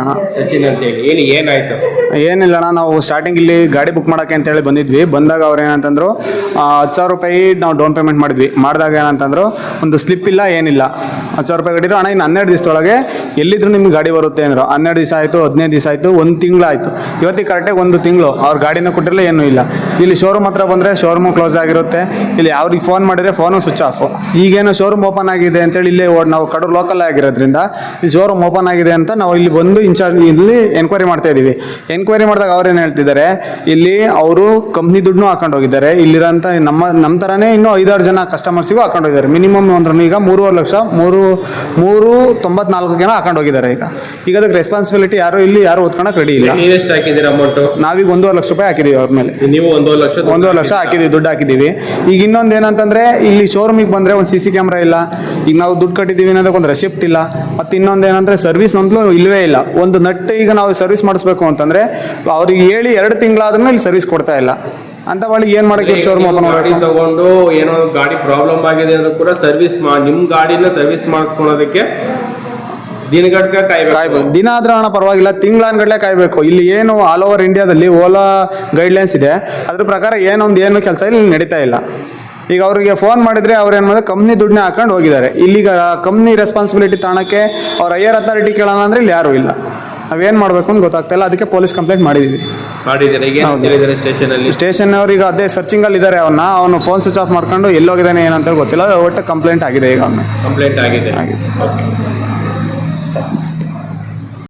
ಅಣ್ಣ ಸಚಿನ್ ಅಂತ ಹೇಳಿ. ಏನು ಏನಾಯ್ತು? ಏನಿಲ್ಲ ಅಣ್ಣ ನಾವು ಸ್ಟಾರ್ಟಿಂಗ್ ಇಲ್ಲಿ ಗಾಡಿ ಬುಕ್ ಮಾಡಕ್ಕೆ ಅಂತ ಹೇಳಿ ಬಂದಿದ್ವಿ. ಬಂದಾಗ ಅವ್ರ ಏನಂತಂದ್ರು ಹತ್ತು ಸಾವಿರ ರೂಪಾಯಿ ನಾವು ಡೌನ್ ಪೇಮೆಂಟ್ ಮಾಡಿದ್ವಿ. ಮಾಡಿದಾಗ ಏನಂತಂದ್ರು, ಒಂದು ಸ್ಲಿಪ್ ಇಲ್ಲ, ಏನಿಲ್ಲ. ಹತ್ತು ಸಾವಿರ ರೂಪಾಯಿ ಕಟ್ಟಿದ್ರು ಹಣ ಇನ್ನು ಹನ್ನೆರಡು ದಿವಸದೊಳಗೆ ಎಲ್ಲಿದ್ರು ನಿಮ್ಗೆ ಗಾಡಿ ಬರುತ್ತೆ ಅಂದರು. ಹನ್ನೆರಡು ದಿವಸ ಆಯಿತು, ಹದಿನೈದು ದಿವಸ ಆಯಿತು, ಒಂದು ತಿಂಗಳಾಯಿತು ಇವತ್ತಿಗೆ ಕರೆಕ್ಟಾಗಿ ಒಂದು ತಿಂಗಳು, ಅವ್ರ ಗಾಡಿನ ಕೊಟ್ಟಿರಲ್ಲ ಏನೂ ಇಲ್ಲ. ಇಲ್ಲಿ ಶೋರೂಮ್ ಹತ್ರ ಬಂದರೆ ಶೋರೂಮು ಕ್ಲೋಸ್ ಆಗಿರುತ್ತೆ. ಇಲ್ಲಿ ಅವ್ರಿಗೆ ಫೋನ್ ಮಾಡಿದರೆ ಫೋನು ಸ್ವಿಚ್ ಆಫ್ ಈಗೇನು ಶೋರೂಮ್ ಓಪನ್ ಆಗಿದೆ ಅಂತೇಳಿ ಇಲ್ಲೇ ನಾವು ಕಡೂರು ಲೋಕಲ್ ಆಗಿರೋದ್ರಿಂದ ಈ ಶೋರೂಮ್ ಓಪನ್ ಆಗಿದೆ ಅಂತ ನಾವು ಇಲ್ಲಿ ಬಂದು ಇನ್ಚಾರ್ಜ್ ಇಲ್ಲಿ ಎನ್ಕ್ವೈರಿ ಮಾಡ್ತಾ ಇದ್ದೀವಿ ಎನ್ಕ್ವೈರಿ ಮಾಡಿದಾಗ ಅವ್ರೇನು ಹೇಳ್ತಿದ್ದಾರೆ, ಇಲ್ಲಿ ಅವರು ಕಂಪ್ನಿ ದುಡ್ಡು ಹಾಕೊಂಡು ಹೋಗಿದ್ದಾರೆ. ಇಲ್ಲಿರೋಂಥ ನಮ್ಮ ನಮ್ಮ ಥರನೇ ಇನ್ನೂ ಐದಾರು ಜನ ಕಸ್ಟಮರ್ಸಿಗೂ ಹಾಕೊಂಡು ಹೋಗಿದ್ದಾರೆ. ಮಿನಿಮಮ್ ಅಂದ್ರೆ ಈಗ ಮೂರುವರೆ ಲಕ್ಷ ಮೂರು ಮೂರು ತೊಂಬತ್ನಾಲ್ಕು ಜನ ಹಾಕೊಂಡು ಹೋಗಿದ್ದಾರೆ ಈಗ. ಈಗ ಅದಕ್ಕೆ ರೆಸ್ಪಾನ್ಸಿಬಿಲಿಟಿ ಯಾರು ಇಲ್ಲಿ ಯಾರು ಓದ್ಕೊಳಕ್ ರೆಡಿ ಇಲ್ಲ. ನೀವೆಷ್ಟು ಹಾಕಿದ್ದೀರಾ ಅಮೌಂಟು ನಾವೀಗ ಒಂದೂವರೆ ಲಕ್ಷ ರೂಪಾಯಿ ಹಾಕಿದ್ದೀವಿ ಅವ್ರ ಮೇಲೆ. ನೀವು ಒಂದೂವರೆ ಲಕ್ಷ ಒಂದೂವರೆ ಲಕ್ಷ ಹಾಕಿದ್ದೀವಿ ದುಡ್ಡು ಹಾಕಿದ್ದೀವಿ ಈಗ ಇನ್ನೊಂದು ಏನಂತಂದ್ರೆ ಇಲ್ಲಿ ಶೋರೂಮಿಗೆ ಬಂದರೆ ಒಂದು ಸಿ ಸಿ ಕ್ಯಾಮ್ರಾ ಇಲ್ಲ. ಈಗ ನಾವು ದುಡ್ಡು ಕಟ್ಟಿದ್ದೀವಿ ಅನ್ನೋದಕ್ಕೆ ಒಂದು ರೆಸಿಪ್ಟ್ ಇಲ್ಲ. ಮತ್ತು ಇನ್ನೊಂದು ಏನಂದರೆ ಸರ್ವಿಸ್ ನಮ್ದು ಇಲ್ಲವೇ ಇಲ್ಲ. ಒಂದು ನಟ್ಟು ಈಗ ನಾವು ಸರ್ವಿಸ್ ಮಾಡಿಸ್ಬೇಕು ಅಂತಂದರೆ ಅವ್ರಿಗೆ ಹೇಳಿ ಎರಡು ತಿಂಗಳಾದ್ರೂ ಇಲ್ಲಿ ಸರ್ವಿಸ್ ಕೊಡ್ತಾ ಇಲ್ಲ. ಅಂತ ಒಳಗೆ ಏನು ಮಾಡಕ್ಕೆ ಶೋರೂಮ್ ಓಪನ್ ಗಾಡಿ ಮಾಡಬೇಕು ತಗೊಂಡು ಏನೋ ಗಾಡಿ ಪ್ರಾಬ್ಲಮ್ ಆಗಿದೆ ಅಂದ್ರೂ ಕೂಡ ಸರ್ವಿಸ್ ನಿಮ್ ನಿಮ್ಮ ಗಾಡಿನ ಸರ್ವಿಸ್ ಮಾಡಿಸ್ಕೊಳೋದಕ್ಕೆ ದಿನಗಟ್ಕ ಕಾಯ್ಬೇಕು. ಕಾಯ್ಬೇಕು ದಿನ ಆದ್ರೂ ಹಣ ಪರವಾಗಿಲ್ಲ ತಿಂಗಳಾನ್ಗಟ್ಲೆ ಕಾಯಬೇಕು. ಇಲ್ಲಿ ಏನು ಆಲ್ ಓವರ್ ಇಂಡಿಯಾದಲ್ಲಿ ಓಲಾ ಗೈಡ್ಲೈನ್ಸ್ ಇದೆ. ಅದ್ರ ಪ್ರಕಾರ ಏನೊಂದು ಏನು ಕೆಲಸ ಇಲ್ಲಿ ನಡೀತಾ ಇಲ್ಲ. ಈಗ ಅವರಿಗೆ ಫೋನ್ ಮಾಡಿದ್ರೆ ಅವ್ರು ಏನು ಮಾಡಿದ್ರೆ ಕಂಪ್ನಿ ದುಡ್ಡನ್ನ ಹಾಕೊಂಡು ಹೋಗಿದ್ದಾರೆ. ಇಲ್ಲಿಗ ಕಂಪ್ನಿ ರೆಸ್ಪಾನ್ಸಿಬಿಲಿಟಿ ತಾಣಕ್ಕೆ ಅವ್ರ ಹೈಯರ್ ಅಥಾರಿಟಿ ಕೇಳೋಣ ಅಂದ್ರೆ ಇಲ್ಲಿ ಯಾರೂ ಇಲ್ಲ. ನಾವೇನು ಮಾಡಬೇಕು ಅಂತ ಗೊತ್ತಾಗ್ತಾ ಇಲ್ಲ. ಅದಕ್ಕೆ ಪೊಲೀಸ್ ಕಂಪ್ಲೇಂಟ್ ಮಾಡಿದ್ದೀವಿ ಮಾಡಿದ್ದೀರಾ? ಈಗ ಹೌದು. ಹೇಳಿದ್ದಾರೆ ಸ್ಟೇಷನ್ ಅಲ್ಲಿ ಸ್ಟೇಷನ್ ಅವ್ರಿಗೆ ಅದೇ ಸರ್ಚಿಂಗಲ್ಲಿ ಇದ್ದಾರೆ ಅವನ್ನ ಅವನು. ಫೋನ್ ಸ್ವಿಚ್ ಆಫ್ ಮಾಡ್ಕೊಂಡು ಎಲ್ಲೋಗಿದ್ದಾನೆ ಏನಂತ ಗೊತ್ತಿಲ್ಲ. ಒಟ್ಟು ಕಂಪ್ಲೇಂಟ್ ಆಗಿದೆ ಈಗ ಅವನು ಕಂಪ್ಲೇಂಟ್ ಆಗಿದೆ. ಆಗಿದೆ. ಓಕೆ